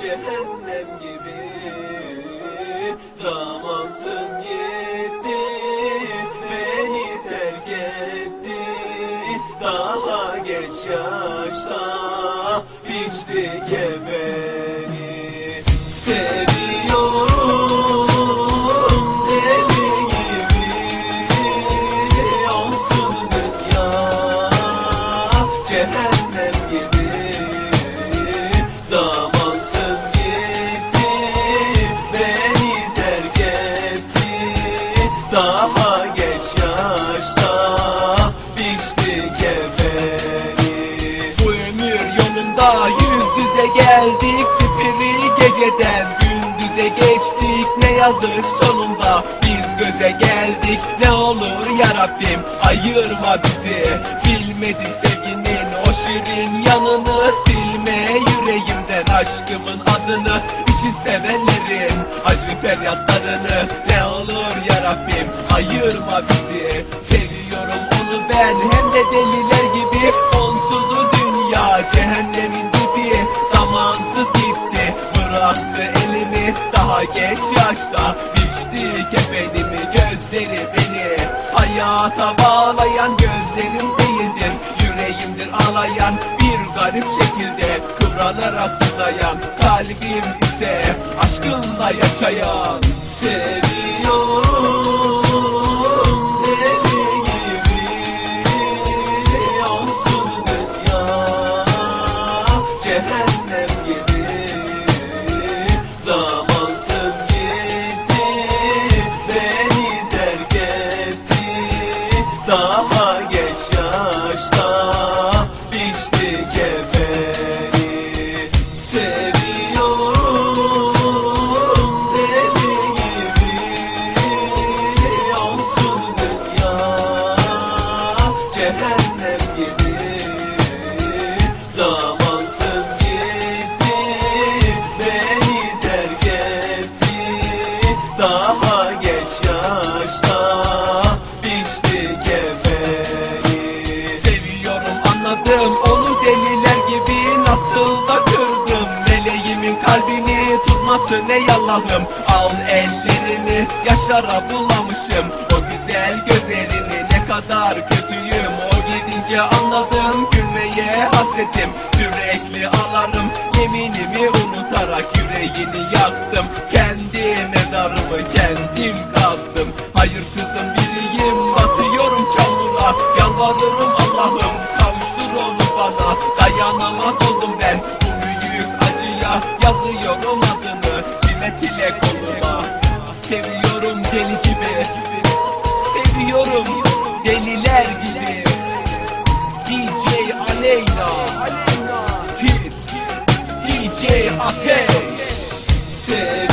cehennem gibi. Zamansız gitti Beni terk etti. Daha geç yaşta Biçti kefeni. Seviyorum cehennem geceden gündüze geçtik. Ne yazık sonunda biz göze geldik. Ne olur ya Rabbim ayırma bizi. Bilmedik sevginin o şirin yanını. Silme yüreğimden aşkımın adını. İşi sevenlerin acı feryatlarını. Ne olur ya Rabbim ayırma bizi. Seviyorum onu ben. Hem de deliler gibi. Onsuzu dünya gitti bıraktı elimi. Daha geç yaşta biçti kefenimi Gözleri beni. Hayata bağlayan Gözlerim değildir yüreğimdir ağlayan Bir garip şekilde. Kıvranarak sızlayan Kalbim ise aşkınla yaşayan. Seviyorum yaşta kalbini tutması ne yallahım Al ellerimi yaşara bulamışım. O güzel gözlerini ne kadar kötüyüm. O gidince anladım gülmeye hasretim Sürekli ağlarım yeminimi unutarak yüreğini yaktım. Kendi mezarımı kendim Geliyorum deliler gibi. DJ Aleyna. Fit. DJ Ateş. Sev